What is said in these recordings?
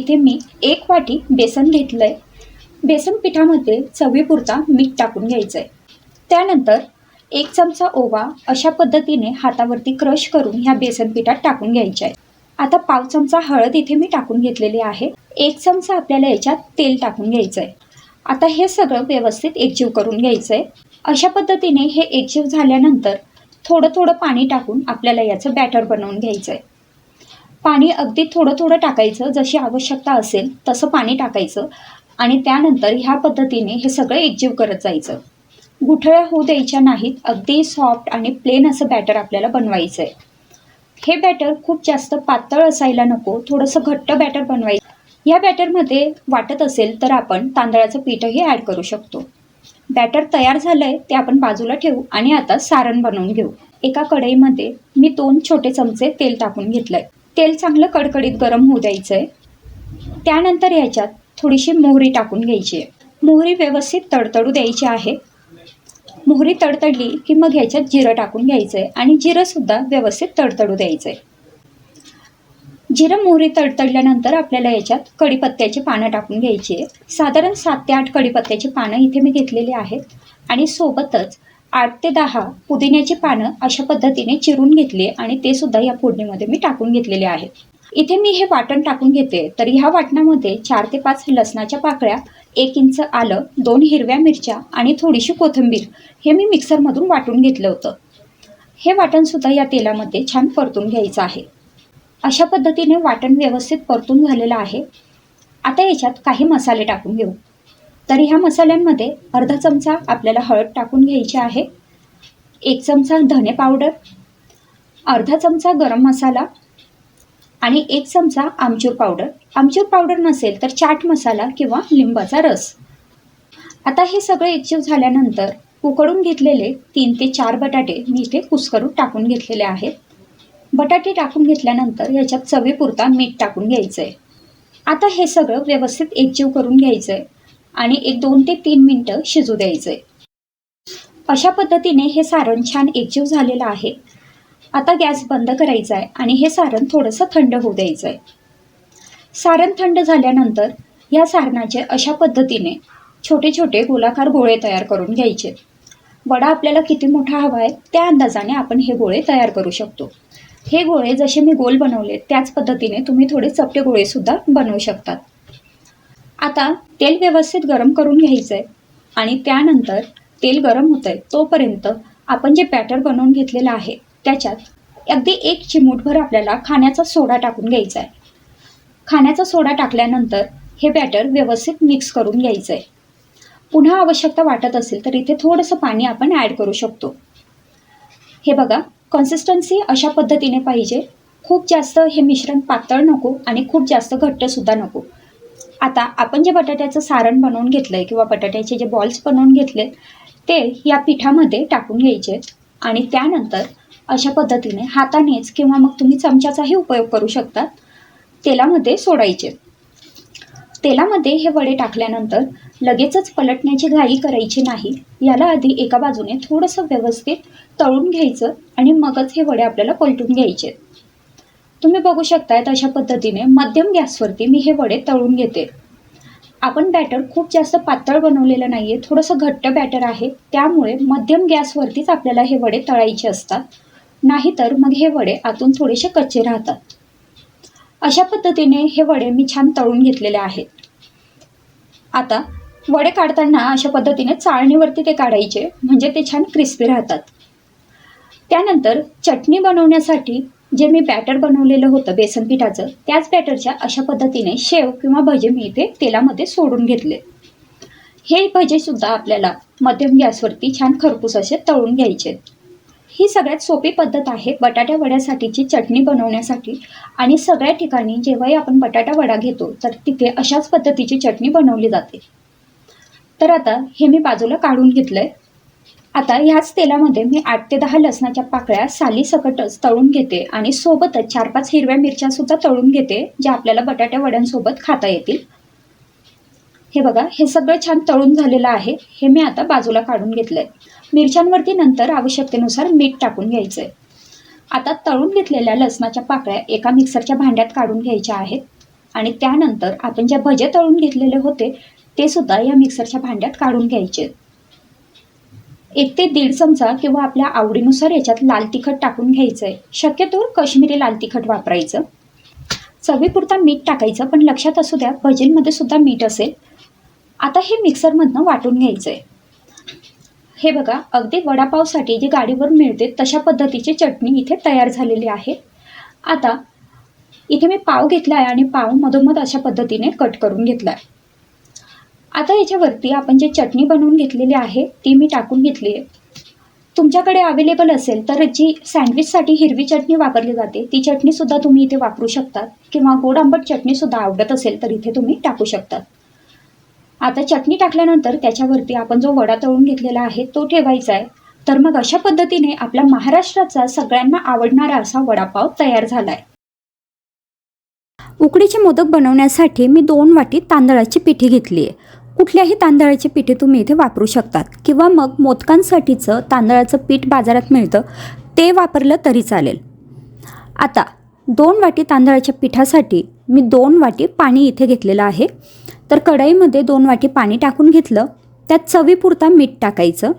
इथे मी एक वाटी बेसन घेतलंय. बेसन पिठामध्ये चवीपुरता मीठ टाकून घ्यायचं आहे त्यानंतर एक चमचा ओवा अशा पद्धतीने हातावरती क्रश करून ह्या बेसन पिठात टाकून घ्यायचे आहे आता पाव चमचा हळद इथे मी टाकून घेतलेली आहे. एक चमचा आपल्याला याच्यात तेल टाकून घ्यायचं आहे आता हे सगळं व्यवस्थित एकजीव करून घ्यायचं आहे अशा पद्धतीने हे एकजीव झाल्यानंतर थोडं थोडं पाणी टाकून आपल्याला याचं बॅटर बनवून घ्यायचं आहे पाणी अगदी थोडं थोडं टाकायचं जशी आवश्यकता असेल तसं पाणी टाकायचं आणि त्यानंतर ह्या पद्धतीने हे सगळं एकजीव करत जायचं. गुठळ्या होऊ द्यायच्या नाहीत अगदी सॉफ्ट आणि प्लेन असं बॅटर आपल्याला बनवायचं आहे हे बॅटर खूप जास्त पातळ असायला नको थोडंसं घट्ट बॅटर बनवायचं. या बॅटरमध्ये वाटत असेल तर आपण तांदळाचं पीठही ॲड करू शकतो. बॅटर तयार झालं आहे ते आपण बाजूला ठेवू आणि आता सारण बनवून घेऊ. एका कढईमध्ये मी दोन छोटे चमचे तेल टाकून घेतलं आहे तेल चांगलं कडकडीत गरम होऊ द्यायचं आहे त्यानंतर याच्यात थोडीशी मोहरी टाकून घ्यायची. आहे मोहरी व्यवस्थित तडतडू द्यायची आहे. मोहरी तडतडली की मग ह्याच्यात जिरं टाकून घ्यायचं आहे आणि जिरंसुद्धा व्यवस्थित तडतडू द्यायचं आहे जिरं मोहरी तडतडल्यानंतर आपल्याला याच्यात कढीपत्त्याची पानं टाकून घ्यायची आहे. साधारण सात ते आठ कढीपत्त्याची पानं इथे मी घेतलेली आहेत आणि सोबतच आठ ते दहा पुदिन्याची पानं अशा पद्धतीने चिरून घेतली आणि ते सुद्धा या फोडणीमध्ये मी टाकून घेतलेले आहे. इथे मी हे वाटण टाकून घेते. तर ह्या वाटणामध्ये चार ते पाच लसणाच्या पाकळ्या एक इंच आलं दोन हिरव्या मिरच्या आणि थोडीशी कोथिंबीर हे मी मिक्सरमधून वाटून घेतलं होतं. हे वाटणसुद्धा या तेलामध्ये छान परतून घ्यायचं आहे. अशा पद्धतीने वाटण व्यवस्थित परतून झालेलं आहे. आता याच्यात काही मसाले टाकून घेऊ. तर ह्या मसाल्यांमध्ये अर्धा चमचा आपल्याला हळद टाकून घ्यायची आहे. एक चमचा धने पावडर अर्धा चमचा गरम मसाला आणि एक चमचा आमचूर पावडर. आमचूर पावडर नसेल तर चाट मसाला किंवा लिंबाचा रस. आता हे सगळं एकजीव झाल्यानंतर उकडून घेतलेले तीन ते चार बटाटे मी इथे कुसकरून टाकून घेतलेले आहेत. बटाटे टाकून घेतल्यानंतर याच्यात चवीपुरता मीठ टाकून घ्यायचं आहे आता हे सगळं व्यवस्थित एकजीव करून घ्यायचं आहे आणि एक दोन ते तीन मिनटं शिजू द्यायचं आहे अशा पद्धतीने हे सारण छान एकजीव झालेलं आहे. आता गॅस बंद करायचा आहे आणि हे सारण थोडंसं थंड होऊ द्यायचं आहे सारण थंड झाल्यानंतर या सारणाचे अशा पद्धतीने छोटे छोटे गोलाकार गोळे तयार करून घ्यायचे. वडा आपल्याला किती मोठा हवा आहे त्या अंदाजाने आपण हे गोळे तयार करू शकतो. हे गोळे जसे मी गोल बनवले त्याच पद्धतीने तुम्ही थोडे चपटे गोळेसुद्धा बनवू शकतात. आता तेल व्यवस्थित गरम करून घ्यायचं आहे आणि त्यानंतर तेल गरम होतं आहे तोपर्यंत आपण जे बॅटर बनवून घेतलेलं आहे त्याच्यात अगदी एक चिमूटभर आपल्याला खाण्याचा सोडा टाकून घ्यायचा आहे खाण्याचा सोडा टाकल्यानंतर हे बॅटर व्यवस्थित मिक्स करून घ्यायचं आहे पुन्हा आवश्यकता वाटत असेल तर इथे थोडंसं पाणी आपण ॲड करू शकतो. हे बघा कन्सिस्टन्सी अशा पद्धतीने पाहिजे. खूप जास्त हे मिश्रण पातळ नको आणि खूप जास्त घट्टसुद्धा नको. आता आपण जे बटाट्याचं सारण बनवून घेतलं आहे किंवा बटाट्याचे जे बॉल्स बनवून घेतले ते या पिठामध्ये टाकून घ्यायचे आणि त्यानंतर अशा पद्धतीने हातानेच किंवा मग तुम्ही चमच्याचाही उपयोग करू शकता तेलामध्ये सोडायचे. तेलामध्ये हे वडे टाकल्यानंतर लगेचच पलटण्याची घाई करायची नाही याला आधी एका बाजूने थोडंसं व्यवस्थित तळून घ्यायचं आणि मगच हे वडे आपल्याला पलटून घ्यायचे. तुम्ही बघू शकतायत अशा पद्धतीने मध्यम गॅसवरती मी हे वडे तळून घेते. आपण बॅटर खूप जास्त पातळ बनवलेलं नाही आहे थोडंसं घट्ट बॅटर आहे त्यामुळे मध्यम गॅसवरतीच आपल्याला हे वडे तळायचे असतात. नाहीतर मग हे वडे आतून थोडेसे कच्चे राहतात. अशा पद्धतीने हे वडे मी छान तळून घेतलेले आहेत. आता वडे काढताना अशा पद्धतीने चाळणीवरती ते काढायचे म्हणजे ते छान क्रिस्पी राहतात. त्यानंतर चटणी बनवण्यासाठी जे मी बॅटर बनवलेलं होतं बेसन पिठाचं त्याच बॅटरच्या अशा पद्धतीने शेव किंवा भजे मी इथे तेलामध्ये सोडून घेतले. हे भजेसुद्धा आपल्याला मध्यम गॅसवरती छान खरपूस असे तळून घ्यायचे. ही सगळ्यात सोपी पद्धत आहे बटाट्या वड्यासाठीची चटणी बनवण्यासाठी आणि सगळ्या ठिकाणी जेव्हाही आपण बटाटा वडा घेतो तर तिथे अशाच पद्धतीची चटणी बनवली जाते. तर आता हे मी बाजूला काढून घेतलं आहे आता ह्याच तेलामध्ये मी आठ ते दहा लसणाच्या पाकळ्या साली सकटच तळून घेते आणि सोबतच चार पाच हिरव्या मिरच्यासुद्धा तळून घेते ज्या आपल्याला बटाट्या वड्यांसोबत खाता येतील. हे बघा हे सगळं छान तळून झालेलं आहे. हे मी आता बाजूला काढून घेतलं आहे मिरच्यांवरती नंतर आवश्यकतेनुसार मीठ टाकून घ्यायचं आहे आता तळून घेतलेल्या लसणाच्या पाकळ्या एका मिक्सरच्या भांड्यात काढून घ्यायच्या आहेत आणि त्यानंतर आपण ज्या भजे तळून घेतलेले होते ते सुद्धा या मिक्सरच्या भांड्यात काढून घ्यायचे. एक ते दीड चमचा किंवा आपल्या आवडीनुसार याच्यात लाल तिखट टाकून घ्यायचं आहे शक्यतो काश्मीरी लाल तिखट वापरायचं. चवीपुरता मीठ टाकायचं पण लक्षात असू द्या भजींमध्ये सुद्धा मीठ असेल. आता हे मिक्सरमधनं वाटून घ्यायचं आहे हे बघा अगदी वडापावसाठी जी गाडीवर मिळते तशा पद्धतीची चटणी इथे तयार झालेली आहे. आता इथे मी पाव घेतला आहे आणि पाव मधोमध अशा पद्धतीने कट करून घेतला आहे आता याच्यावरती आपण जे चटणी बनवून घेतलेली आहे ती मी टाकून घेतली आहे. तुमच्याकडे अवेलेबल असेल तर जी सँडविचसाठी हिरवी चटणी वापरली जाते ती चटणीसुद्धा तुम्ही इथे वापरू शकतात किंवा गोड आंबट चटणीसुद्धा आवडत असेल तर इथे तुम्ही टाकू शकतात. आता चटणी टाकल्यानंतर त्याच्यावरती आपण जो वडा तळून घेतलेला आहे तो ठेवायचा आहे. तर मग अशा पद्धतीने आपल्या महाराष्ट्राचा सगळ्यांना आवडणारा असा वडापाव तयार झाला आहे उकडीचे मोदक बनवण्यासाठी मी दोन वाटी तांदळाची पिठी घेतली आहे. कुठल्याही तांदळाची पिठे तुम्ही इथे वापरू शकतात. किंवा मग मोदकांसाठीचं तांदळाचं पीठ बाजारात मिळतं ते वापरलं तरी चालेल. आता दोन वाटी तांदळाच्या पिठासाठी मी दोन वाटी पाणी इथे घेतलेलं आहे. तर कढईमध्ये दोन वाटी पाणी टाकून घेतलं. त्यात चवीपुरता मीठ टाकायचं.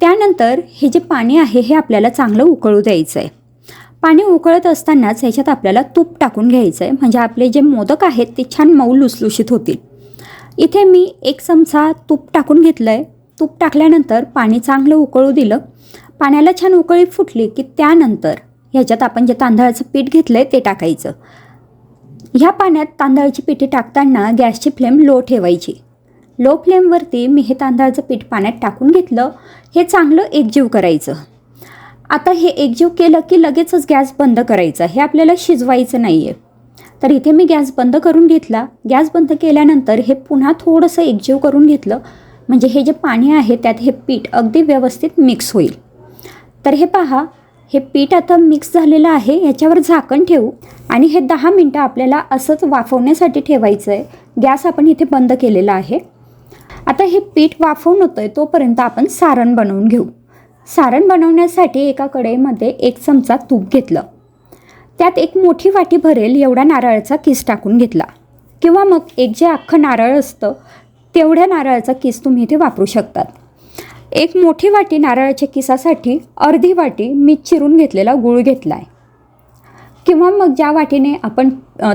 त्यानंतर हे जे पाणी आहे हे आपल्याला चांगलं उकळू द्यायचं आहे पाणी उकळत असतानाच ह्याच्यात आपल्याला तूप टाकून घ्यायचं आहे म्हणजे आपले जे मोदक आहेत ते छान मऊ लुसलुशीत होतील. इथे मी एक चमचा तूप टाकून घेतलं आहे तूप टाकल्यानंतर पाणी चांगलं उकळू दिलं. पाण्याला छान उकळी फुटली की त्यानंतर ह्याच्यात आपण जे तांदळाचं पीठ घेतलं आहे ते टाकायचं. ह्या पाण्यात तांदळाची पिठी टाकताना गॅसची फ्लेम लो ठेवायची. लो फ्लेमवरती मी हे तांदळाचं पीठ पाण्यात टाकून घेतलं. हे चांगलं एकजीव करायचं. आता हे एकजीव केलं की लगेचच गॅस बंद करायचा. हे आपल्याला शिजवायचं नाही आहे तर इथे मी गॅस बंद करून घेतला. गॅस बंद केल्यानंतर हे पुन्हा थोडंसं एकजीव करून घेतलं. म्हणजे हे जे पाणी आहे त्यात हे पीठ अगदी व्यवस्थित मिक्स होईल. तर हे पहा हे पीठ आता मिक्स झालेलं आहे ह्याच्यावर झाकण ठेवू. आणि हे दहा मिनटं आपल्याला असंच वाफवण्यासाठी ठेवायचं आहे गॅस आपण इथे बंद केलेला आहे. आता हे पीठ वाफवून होतं आहे तोपर्यंत आपण सारण बनवून घेऊ. सारण बनवण्यासाठी एका कढईमध्ये एक चमचा तूप घेतलं. त्यात एक मोठी वाटी भरेल एवढा नारळाचा किस टाकून घेतला. किंवा मग एक जे अख्खं नारळ असतं तेवढ्या नारळाचा किस तुम्ही इथे वापरू शकतात. एक मोठी वाटी नारळाच्या किसासाठी अर्धी वाटी मी चिरून घेतलेला गूळ घेतला आहे किंवा मग ज्या वाटीने आपण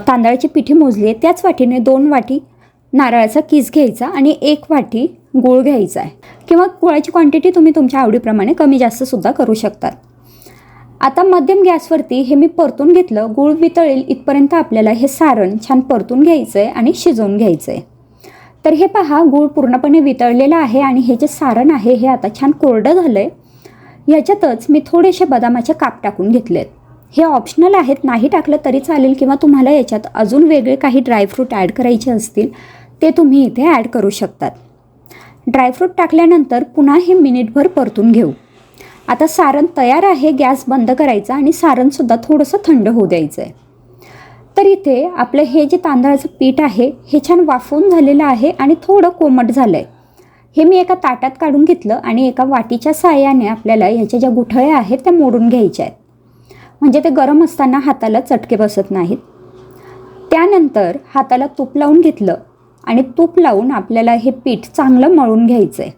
तांदळाची पिठी मोजली आहे त्याच वाटीने दोन वाटी नारळाचा किस घ्यायचा आणि एक वाटी गूळ घ्यायचा आहे किंवा गुळाची क्वांटिटी तुम्ही तुमच्या आवडीप्रमाणे कमी जास्तसुद्धा करू शकतात. आता मध्यम गॅसवरती हे मी परतून घेतलं गूळ वितळेल इथपर्यंत आपल्याला हे सारण छान परतून घ्यायचं आहे आणि शिजवून घ्यायचं आहे तर हे पहा गूळ पूर्णपणे वितळलेलं आहे आणि हे जे सारण आहे हे आता छान कोरडं झालं आहे याच्यातच मी थोडेसे बदामाचे काप टाकून घेतलेत. हे ऑप्शनल आहेत नाही टाकलं तरी चालेल किंवा तुम्हाला याच्यात अजून वेगळे काही ड्रायफ्रूट ॲड करायचे असतील ते तुम्ही इथे ॲड करू शकतात. ड्रायफ्रूट टाकल्यानंतर पुन्हा हे मिनिटभर परतून घेऊ. आता सारण तयार आहे गॅस बंद करायचा आणि सारणसुद्धा थोडंसं थंड होऊ द्यायचं आहे तर इथे आपलं हे जे तांदळाचं पीठ आहे हे छान वाफवून झालेलं आहे आणि थोडं कोमट झालं आहे हे मी एका ताटात काढून घेतलं आणि एका वाटीच्या साह्याने आपल्याला ह्याच्या ज्या गुठळ्या आहेत त्या मोडून घ्यायच्या आहेत. म्हणजे ते गरम असताना हाताला चटके बसत नाहीत. त्यानंतर हाताला तूप लावून घेतलं आणि तूप लावून आपल्याला हे पीठ चांगलं मळून घ्यायचं आहे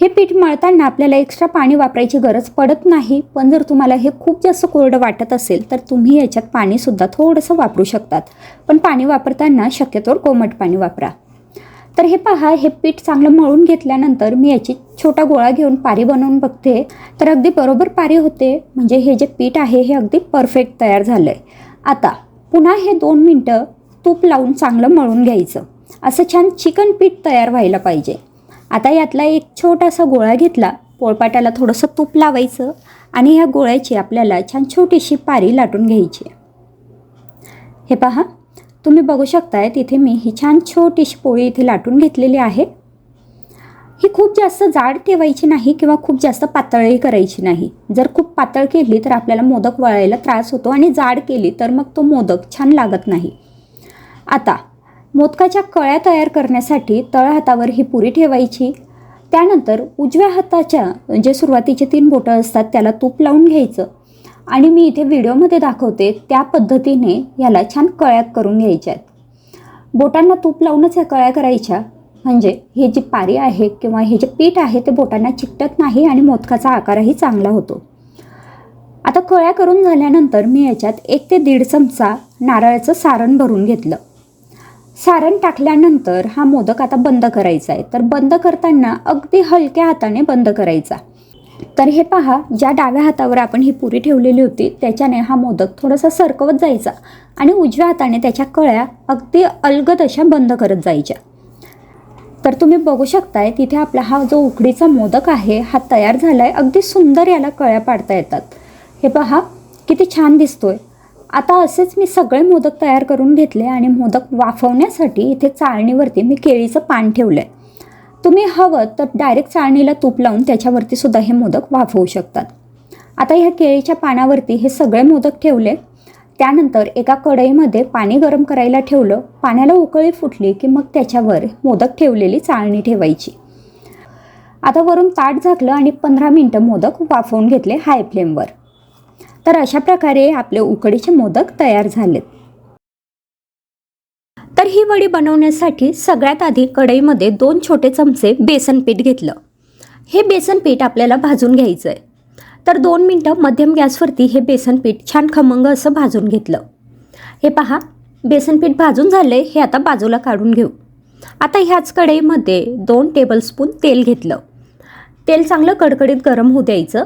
हे पीठ मळताना आपल्याला एक्स्ट्रा पाणी वापरायची गरज पडत नाही. पण जर तुम्हाला हे खूप जास्त कोरडं वाटत असेल तर तुम्ही याच्यात पाणीसुद्धा थोडंसं वापरू शकतात. पण पाणी वापरताना शक्यतोवर कोमट पाणी वापरा. तर हे पहा हे पीठ चांगलं मळून घेतल्यानंतर मी याची छोटा गोळा घेऊन पारी बनवून बघते. तर अगदी बरोबर पारी होते. म्हणजे हे जे पीठ आहे हे अगदी परफेक्ट तयार झालं आहे आता पुन्हा हे दोन मिनटं तूप लावून चांगलं मळून घ्यायचं. असं छान चिकन पीठ तयार व्हायला पाहिजे. आता यातला एक छोटासा गोळा घेतला. पोळपाटाला थोडंसं तूप लावायचं आणि ह्या गोळ्याची आपल्याला छान छोटीशी पारी लाटून घ्यायची. हे पहा तुम्ही बघू शकताय तिथे मी ही छान छोटीशी पोळी इथे लाटून घेतलेली आहे. ही खूप जास्त जाड ठेवायची नाही किंवा खूप जास्त पातळही करायची नाही. जर खूप पातळ केली तर आपल्याला मोदक वळायला त्रास होतो आणि जाड केली तर मग तो मोदक छान लागत नाही. आता मोदकाच्या कळ्या तयार करण्यासाठी तळहातावर ही पुरी ठेवायची. त्यानंतर उजव्या हाताच्या जे सुरुवातीचे तीन बोटं असतात त्याला तूप लावून घ्यायचं. आणि मी इथे व्हिडिओमध्ये दाखवते त्या पद्धतीने याला छान कळ्या करून घ्यायच्या आहेत बोटांना तूप लावूनच या कळ्या करायच्या. म्हणजे हे जी पारी आहे किंवा हे जे पीठ आहे ते बोटांना चिकटत नाही आणि मोदकाचा आकारही चांगला होतो. आता कळ्या करून झाल्यानंतर मी याच्यात एक ते दीड चमचा नारळाचं सारण भरून घेतलं. सारण टाकल्यानंतर हा मोदक आता बंद करायचा आहे. तर बंद करताना अगदी हलक्या हाताने बंद करायचा. तर हे पहा ज्या डाव्या हातावर आपण ही पुरी ठेवलेली होती त्याच्याने हा मोदक थोडासा सरकवत जायचा आणि उजव्या हाताने त्याच्या कळ्या अगदी अलगद अशा बंद करत जायच्या. तर तुम्ही बघू शकताय तिथे आपला हा जो उकडीचा मोदक आहे हा तयार झाला आहे अगदी सुंदर याला कळ्या पाडता येतात. हे पहा किती छान दिसतोय. आता असेच मी सगळे मोदक तयार करून घेतले आणि मोदक वाफवण्यासाठी इथे चाळणीवरती मी केळीचं पान ठेवलं आहे तुम्ही हवं तर डायरेक्ट चाळणीला तूप लावून त्याच्यावरती सुद्धा हे मोदक वाफवू शकतात. आता ह्या केळीच्या पानावरती हे सगळे मोदक ठेवले. त्यानंतर एका कढईमध्ये पाणी गरम करायला ठेवलं. पाण्याला उकळी फुटली की मग त्याच्यावर मोदक ठेवलेली चाळणी ठेवायची. आता वरून ताट झाकलं आणि पंधरा मिनटं मोदक वाफवून घेतले हाय फ्लेमवर तर अशा प्रकारे आपले उकडीचे मोदक तयार झालेत. तर ही वडी बनवण्यासाठी सगळ्यात आधी कढईमध्ये दोन छोटे चमचे बेसन पीठ घेतलं. हे बेसन पीठ आपल्याला भाजून घ्यायचं आहे तर दोन मिनटं मध्यम गॅसवरती हे बेसन पीठ छान खमंग असं भाजून घेतलं. हे पहा बेसन पीठ भाजून झाले हे आता बाजूला काढून घेऊ. आता ह्याच कढईमध्ये दोन टेबलस्पून तेल घेतलं. तेल चांगलं कडकडीत गरम होऊ द्यायचं.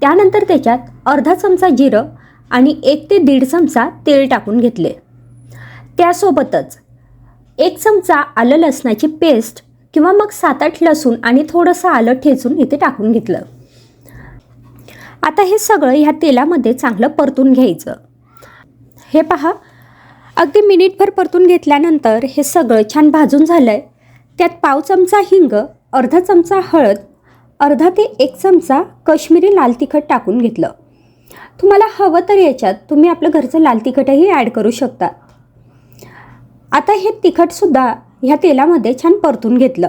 त्यानंतर त्याच्यात अर्धा चमचा जिरं आणि एक ते दीड चमचा तेल टाकून घेतले. त्यासोबतच एक चमचा आलं लसणाची पेस्ट किंवा मग सात आठ लसूण आणि थोडंसं आलं ठेचून इथे टाकून घेतलं. आता हे सगळं ह्या तेलामध्ये चांगलं परतून घ्यायचं. हे पहा अगदी मिनिटभर परतून घेतल्यानंतर हे सगळं छान भाजून झालं आहे त्यात पाव चमचा हिंग अर्धा चमचा हळद अर्धा ते एक चमचा कश्मीरी लाल तिखट टाकून घेतलं. तुम्हाला हवं तर याच्यात तुम्ही आपलं घरचं लाल तिखटही ॲड करू शकता. आता हे तिखटसुद्धा ह्या तेलामध्ये छान परतून घेतलं.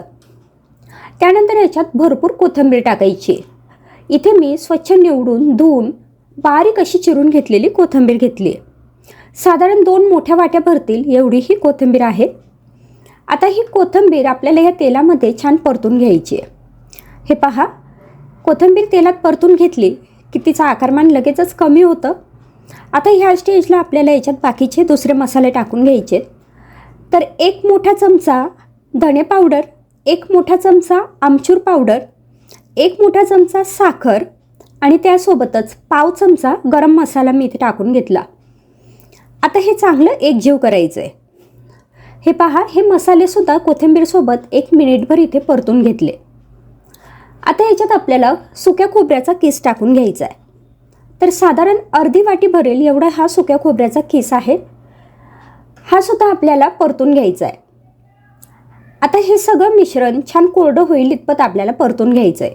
त्यानंतर याच्यात भरपूर कोथिंबीर टाकायची. इथे मी स्वच्छ निवडून धुवून बारीक अशी चिरून घेतलेली कोथिंबीर घेतली. साधारण दोन मोठ्या वाट्या भरतील एवढी ही कोथिंबीर आहे. आता ही कोथिंबीर आपल्याला ह्या तेलामध्ये छान परतून घ्यायची आहे. हे पहा. कोथिंबीर तेलात परतून घेतली की तिचं आकारमान लगेचच कमी होतं. आता ह्या स्टेजला आपल्याला याच्यात बाकीचे दुसरे मसाले टाकून घ्यायचे. तर एक मोठा चमचा धणे पावडर एक मोठा चमचा आमचूर पावडर एक मोठा चमचा साखर आणि त्यासोबतच पाव चमचा गरम मसाला मी इथे टाकून घेतला. आता हे चांगलं एकजीव करायचं आहे हे पहा हे मसालेसुद्धा कोथिंबीरसोबत एक मिनिटभर इथे परतून घेतले. आता याच्यात आपल्याला सुक्या खोबऱ्याचा केस टाकून घ्यायचा आहे. तर साधारण अर्धी वाटी भरेल एवढा हा सुक्या खोबऱ्याचा केस आहे. हा सुद्धा आपल्याला परतून घ्यायचा आहे. आता हे सगळं मिश्रण छान कोरडं होईल इतपत आपल्याला परतून घ्यायचं आहे.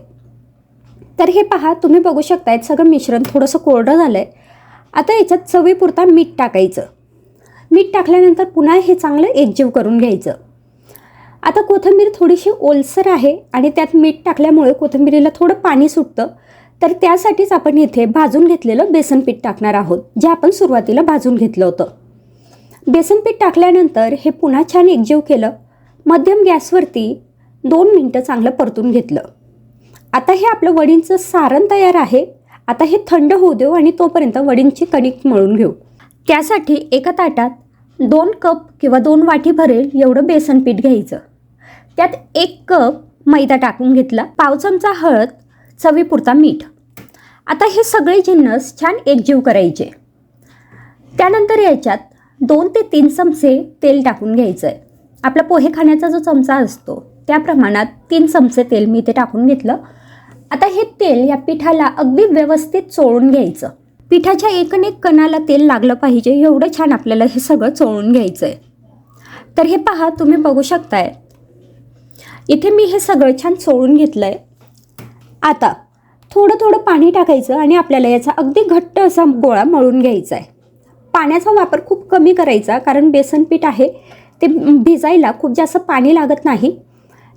तर हे पहा तुम्ही बघू शकतायत सगळं मिश्रण थोडंसं कोरडं झालं आहे आता याच्यात चवीपुरता मीठ टाकायचं. मीठ टाकल्यानंतर पुन्हा हे चांगलं एकजीव करून घ्यायचं. आता कोथिंबीर थोडीशी ओलसर आहे आणि त्यात मीठ टाकल्यामुळे कोथिंबीरीला थोडं पाणी सुटतं. तर त्यासाठीच आपण इथे भाजून घेतलेलं बेसन पीठ टाकणार आहोत जे आपण सुरुवातीला भाजून घेतलं होतं. बेसन पीठ टाकल्यानंतर हे पुन्हा छान एकजीव केलं. मध्यम गॅसवरती दोन मिनटं चांगलं परतून घेतलं. आता हे आपलं वडींचं सारण तयार आहे. आता हे थंड होऊ देऊ आणि तोपर्यंत वडींची कणिक मळून घेऊ. त्यासाठी एका ताटात दोन कप किंवा दोन वाटी भरेल एवढं बेसन पीठ घ्यायचं. त्यात एक कप मैदा टाकून घेतला पाव चमचा हळद चवीपुरता मीठ. आता हे सगळे जिन्नस छान एकजीव करायचे. त्यानंतर याच्यात दोन ते तीन चमचे तेल टाकून घ्यायचं आहे आपला पोहे खाण्याचा जो चमचा असतो त्या प्रमाणात तीन चमचे तेल मी इथे टाकून घेतलं. आता हे तेल या पिठाला अगदी व्यवस्थित चोळून घ्यायचं. पिठाच्या एकनेक कणाला तेल लागलं पाहिजे एवढं छान आपल्याला हे सगळं चोळून घ्यायचं आहे तर हे पहा तुम्ही बघू शकताय इथे मी हे सगळं छान चोळून घेतलं आहे आता थोडं थोडं पाणी टाकायचं आणि आपल्याला याचा अगदी घट्ट असा गोळा मळून घ्यायचा आहे पाण्याचा वापर खूप कमी करायचा कारण बेसन पीठ आहे ते भिजायला खूप जास्त पाणी लागत नाही.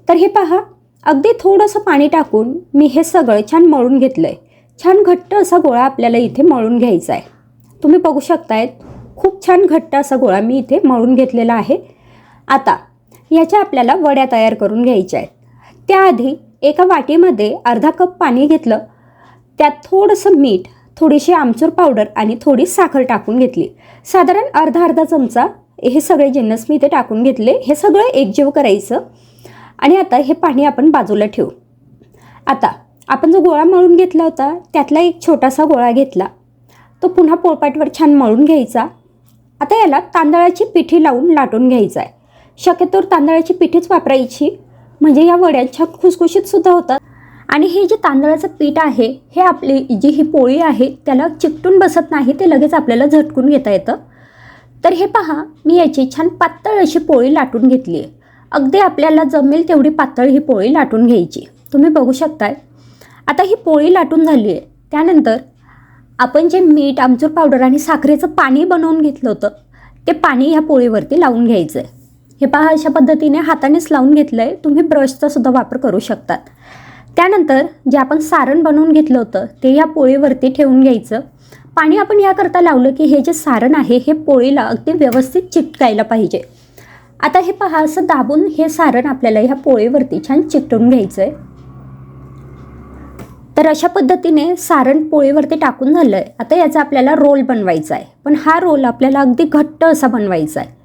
तर हे पहा अगदी थोडंसं पाणी टाकून मी हे सगळं छान मळून घेतलं आहे छान घट्ट असा गोळा आपल्याला इथे मळून घ्यायचा आहे तुम्ही बघू शकतायत खूप छान घट्ट असा गोळा मी इथे मळून घेतलेला आहे. आता याच्या आपल्याला वड्या तयार करून घ्यायच्या आहेत. त्याआधी एका वाटीमध्ये अर्धा कप पाणी घेतलं. त्यात थोडंसं मीठ थोडीशी आमचूर पावडर आणि थोडी साखर टाकून घेतली. साधारण अर्धा अर्धा चमचा हे सगळे जिन्नस मी इथे टाकून घेतले. हे सगळं एकजीव करायचं. आणि आता हे पाणी आपण बाजूला ठेवू. आता आपण जो गोळा मळून घेतला होता त्यातला एक छोटासा गोळा घेतला. तो पुन्हा पोळपाटवर छान मळून घ्यायचा. आता याला तांदळाची पिठी लावून लाटून घ्यायचा आहे. शक्यतोवर तांदळाची पिठीच वापरायची. म्हणजे या वड्यांच्या छान खुसखुशीत सुद्धा होतात. आणि हे जे तांदळाचं पीठ आहे हे आपली जी ही पोळी आहे त्याला चिकटून बसत नाही ते लगेच आपल्याला झटकून घेता येतं. तर हे पहा मी याची छान पातळ अशी पोळी लाटून घेतली आहे. अगदी आपल्याला जमेल तेवढी पातळ ही पोळी लाटून घ्यायची. तुम्ही बघू शकताय. आता ही पोळी लाटून झाली आहे. त्यानंतर आपण जे मीठ आमचूर पावडर आणि साखरेचं पाणी बनवून घेतलं होतं ते पाणी ह्या पोळीवरती लावून घ्यायचं आहे हे पहा अशा पद्धतीने हातानेच लावून घेतलं आहे तुम्ही ब्रशचा सुद्धा वापर करू शकतात. त्यानंतर जे आपण सारण बनवून घेतलं होतं ते या पोळीवरती ठेवून घ्यायचं. पाणी आपण याकरता लावलं की हे जे सारण आहे हे पोळीला अगदी व्यवस्थित चिटकायला पाहिजे. आता हे पहा असं दाबून हे सारण आपल्याला ह्या पोळीवरती छान चिकटून घ्यायचं आहे तर अशा पद्धतीने सारण पोळीवरती टाकून झालं आहे आता याचा आपल्याला रोल बनवायचा आहे पण हा रोल आपल्याला अगदी घट्ट असा बनवायचा आहे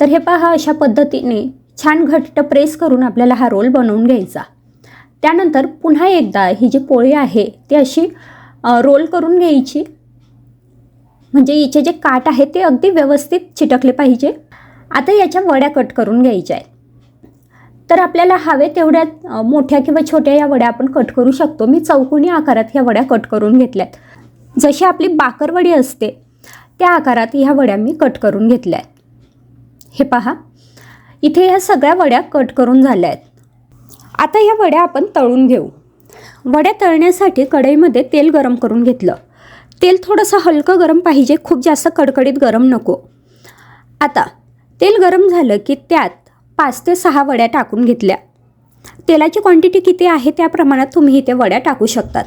तर हे पहा अशा पद्धतीने छान घट्ट प्रेस करून आपल्याला हा रोल बनवून घ्यायचा. त्यानंतर पुन्हा एकदा ही जी पोळी आहे ती अशी रोल करून घ्यायची. म्हणजे हिचे जे काट आहे ते अगदी व्यवस्थित चिटकले पाहिजे. आता याच्या वड्या कट करून घ्यायच्या आहेत. तर आपल्याला हवे तेवढ्या मोठ्या किंवा छोट्या या वड्या आपण कट करू शकतो. मी चौकोनी आकारात ह्या वड्या कट करून घेतल्यात. जशी आपली बाकरवडी असते त्या आकारात ह्या वड्या मी कट करून घेतल्या आहेत हे पहा. इथे ह्या सगळ्या वड्या कट करून झाल्या आहेत. आता ह्या वड्या आपण तळून घेऊ. वड्या तळण्यासाठी कढईमध्ये तेल गरम करून घेतलं. तेल थोडंसं हलकं गरम पाहिजे खूप जास्त कडकडीत गरम नको. आता तेल गरम झालं की त्यात पाच ते सहा वड्या टाकून घेतल्या. तेलाची क्वांटिटी किती आहे त्या प्रमाणात तुम्ही इथे वड्या टाकू शकतात.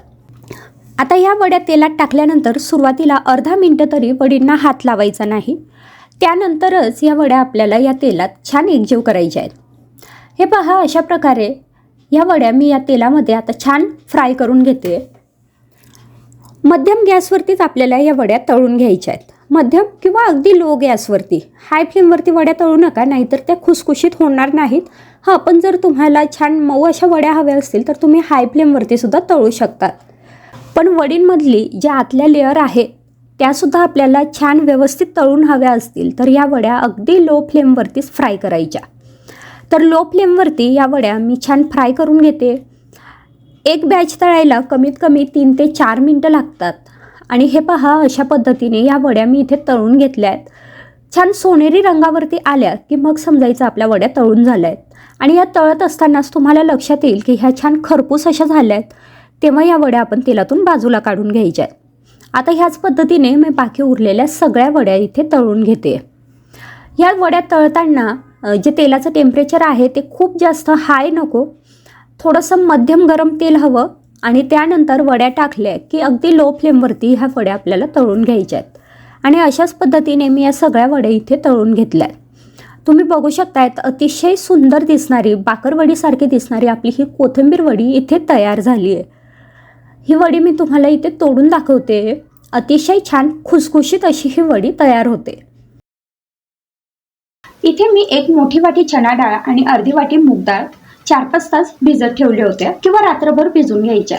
आता ह्या वड्या तेलात टाकल्यानंतर सुरुवातीला अर्धा मिनटं तरी वडींना हात लावायचा नाही. त्यानंतरच ह्या वड्या आपल्याला या तेलात छान एकजीव करायच्या आहेत. हे पहा अशा प्रकारे या वड्या मी या तेलामध्ये आता छान फ्राय करून घेते. मध्यम गॅसवरतीच आपल्याला या वड्या तळून घ्यायच्या आहेत. मध्यम किंवा अगदी लो गॅसवरती. हाय फ्लेमवरती वड्या तळू नका नाहीतर त्या खुसखुशीत होणार नाहीत. हां पण जर तुम्हाला छान मऊ अशा वड्या हव्या असतील तर तुम्ही हाय फ्लेमवरती सुद्धा तळू शकतात पण वडींमधली ज्या आतल्या लेअर आहेत त्यासुद्धा आपल्याला छान व्यवस्थित तळून हव्या असतील तर या वड्या अगदी लो फ्लेमवरतीच फ्राय करायच्या. तर लो फ्लेमवरती या वड्या मी छान फ्राय करून घेते. एक बॅच तळायला कमीत कमी तीन ते चार मिनटं लागतात. आणि हे पहा अशा पद्धतीने या वड्या मी इथे तळून घेतल्या आहेत. छान सोनेरी रंगावरती आल्या की मग समजायचं आपल्या वड्या तळून झाल्या आहेत. आणि या तळत असतानाच तुम्हाला लक्षात येईल की ह्या छान खरपूस अशा झाल्या आहेत. तेव्हा या वड्या आपण तेलातून बाजूला काढून घ्यायच्या आहेत. आता ह्याच पद्धतीने मी बाकी उरलेल्या सगळ्या वड्या इथे तळून घेते. ह्या वड्या तळताना जे तेलाचं टेम्परेचर आहे ते खूप जास्त हाय नको. थोडंसं मध्यम गरम तेल हवं आणि त्यानंतर वड्या टाकल्या की अगदी लो फ्लेमवरती ह्या वड्या आपल्याला तळून घ्यायच्या आहेत. आणि अशाच पद्धतीने मी या सगळ्या वड्या इथे तळून घेतल्या. आहेत तुम्ही बघू शकतायत अतिशय सुंदर दिसणारी बाकरवडीसारखी दिसणारी आपली ही कोथिंबीर वडी इथे तयार झाली आहे. ही वडी मी तुम्हाला इथे तोडून दाखवते. अतिशय छान खुसखुशीत अशी ही वडी तयार होते. इथे मी एक मोठी वाटी चणा डाळ आणि अर्धी वाटी मूग डाळ चार पाच तास भिजत ठेवल्या होत्या किंवा रात्रभर भिजून घ्यायच्या.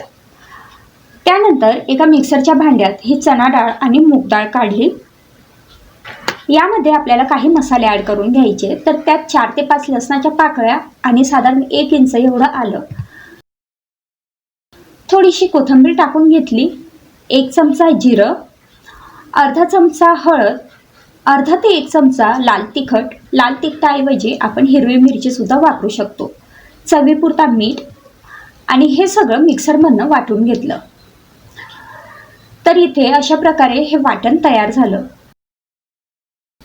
त्यानंतर एका मिक्सरच्या भांड्यात ही चणा डाळ आणि मूग डाळ काढली. यामध्ये आपल्याला काही मसाले ॲड करून घ्यायचे तर त्यात चार ते पाच लसणाच्या पाकळ्या आणि साधारण एक इंच एवढं आलं. थोडीशी कोथिंबीर टाकून घेतली. एक चमचा जिरं अर्धा चमचा हळद अर्धा ते एक चमचा लाल तिखट. लाल तिखटाऐवजी आपण हिरवी मिरचीसुद्धा वापरू शकतो. चवीपुरता मीठ आणि हे सगळं मिक्सरमधनं वाटून घेतलं. तर इथे अशा प्रकारे हे वाटण तयार झालं.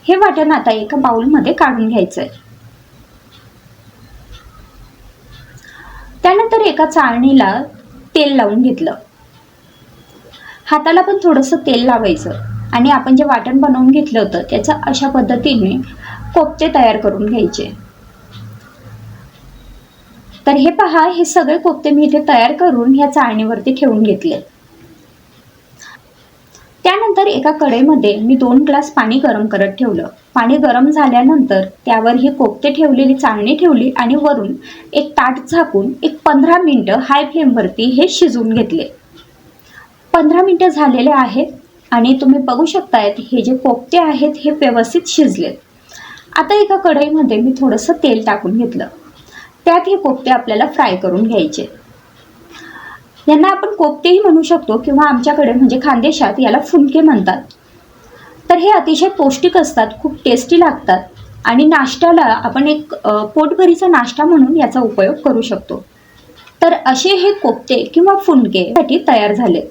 हे वाटण आता एका बाउलमध्ये काढून घ्यायचंय. त्यानंतर एका चाळणीला तेल लावून घेतलं. हाताला पण थोडंसं तेल लावायचं आणि आपण जे वाटण बनवून घेतलं होतं त्याचं अशा पद्धतीने कोफ्ते तयार करून घ्यायचे. तर हे पहा हे सगळे कोपते मी इथे तयार करून ह्या चाळणीवरती ठेवून घेतले. त्यानंतर एका कढईमध्ये मी दोन ग्लास पाणी गरम करत ठेवलं. पाणी गरम झाल्यानंतर त्यावर ही कोपते ठेवलेली चाळणी ठेवली आणि वरून एक ताट झाकून एक पंधरा मिनटं हाय फ्लेमवरती हे शिजवून घेतले. पंधरा मिनटं झालेले आहेत आणि तुम्ही बघू शकतायत हे जे कोपते आहेत हे व्यवस्थित शिजलेत आता एका कढईमध्ये मी थोडंसं तेल टाकून घेतलं. त्यात हे कोपते आपल्याला फ्राय करून घ्यायचे. यांना आपण कोफ्तेही म्हणू शकतो किंवा आमच्याकडे म्हणजे खानदेशात याला फुनके म्हणतात. तर हे अतिशय पौष्टिक असतात खूप टेस्टी लागतात आणि नाश्त्याला आपण एक पोटभरीचा नाश्ता म्हणून याचा उपयोग करू शकतो. तर असे हे कोफ्ते किंवा फुलकेसाठी तयार झाले.